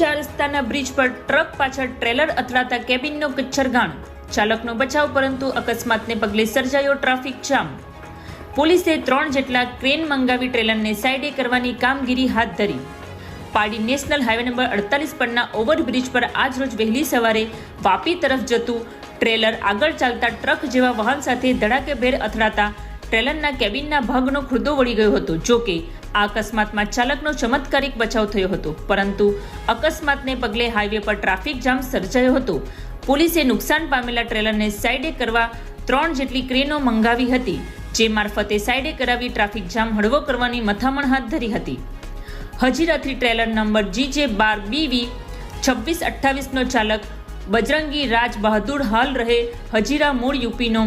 ચાર રસ્તાના બ્રિજ પર ટ્રક પાછળ ટ્રેલર અથડાતા કેબિનનો કચ્છરગાણ. ચાલકનો બચાવ પરંતુ અકસ્માતને પગલે સર્જાયો ટ્રાફિક જામ. પોલીસે ત્રણ જેટલા ક્રેન મંગાવી ટ્રેલરને સાઈડે કરવાની કામગીરી હાથ ધરી. પાડી નેશનલ હાઈવે નંબર અડતાલીસ પરના ઓવરબ્રિજ પર આજરોજ વહેલી સવારે વાપી તરફ જતું ટ્રેલર આગળ ચાલતા ટ્રક જેવા વાહન સાથે ધડાકેભેર અથડાતા ટ્રેલરના કેબિનના ભાગનો ખુરદો વળી ગયો હતો. જો કે આ અકસ્માતમાં ચાલકનો ચમત્કારિક બચાવ થયો હતો. પરંતુ અકસ્માતને પગલે હાઈવે પર ટ્રાફિક જામ સર્જાયો હતો. પોલીસે નુકસાન પામેલા ટ્રેલરને સાઈડે કરવા ત્રણ જેટલી ક્રેનો મંગાવી હતી, જે મારફતે સાઈડે કરાવી ટ્રાફિક જામ હળવો કરવાની મથામણ હાથ ધરી હતી. હજીરાથી ટ્રેલર નંબર જીજે બાર બીવી છવ્વીસ અઠ્ઠાવીસનો ચાલક બજરંગી રાજ બહાદુર હાલ રહે હજીરા મૂળ યુપીનો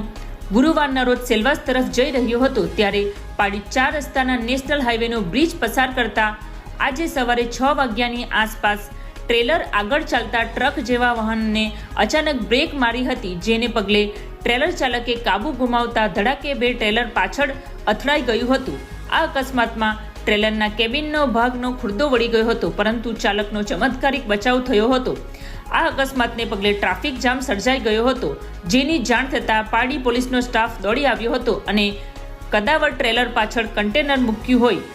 ગુરુવારના રોજ સેલવાસ તરફ જઈ રહ્યો હતો, ત્યારે પાડી ચાર રસ્તાના નેશનલ હાઈવેનો બ્રિજ પસાર કરતા આજે સવારે છ વાગ્યાની આસપાસ ટ્રેલર આગળ ચાલતા ટ્રક જેવા વાહનને અચાનક બ્રેક મારી હતી, જેને પગલે ટ્રેલર ચાલકે કાબુ ગુમાવતા ધડાકે બે ટ્રેલર પાછળ અથડાઈ ગયું હતું. આ અકસ્માતમાં ટ્રેલરના કેબિનનો ભાગનો ખુરદો વળી ગયો હતો, પરંતુ ચાલકનો ચમત્કારિક બચાવ થયો હતો. આ અકસ્માતને પગલે ટ્રાફિક જામ સર્જાઈ ગયો હતો. જેની જાણ થતાં પાડી પોલીસનો સ્ટાફ દોડી આવ્યો હતો અને કદાવર ટ્રેલર પાછળ કન્ટેનર મૂક્યું હોય.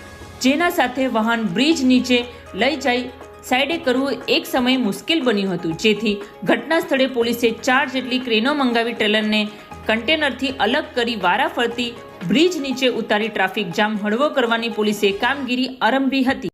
જેના સાથે વાહન બ્રિજ નીચે લઈ જઈ સાઈડે કરવું એક સમયે મુશ્કેલ બન્યું હતું. જેથી ઘટના સ્થળે પોલીસે ચાર જેટલી ક્રેનો મંગાવી ટ્રેલરને કન્ટેનરથી અલગ કરી વારા ફરતી બ્રિજ નીચે ઉતારી ટ્રાફિક જામ હળવો કરવાની પોલીસે કામગીરી આરંભી હતી.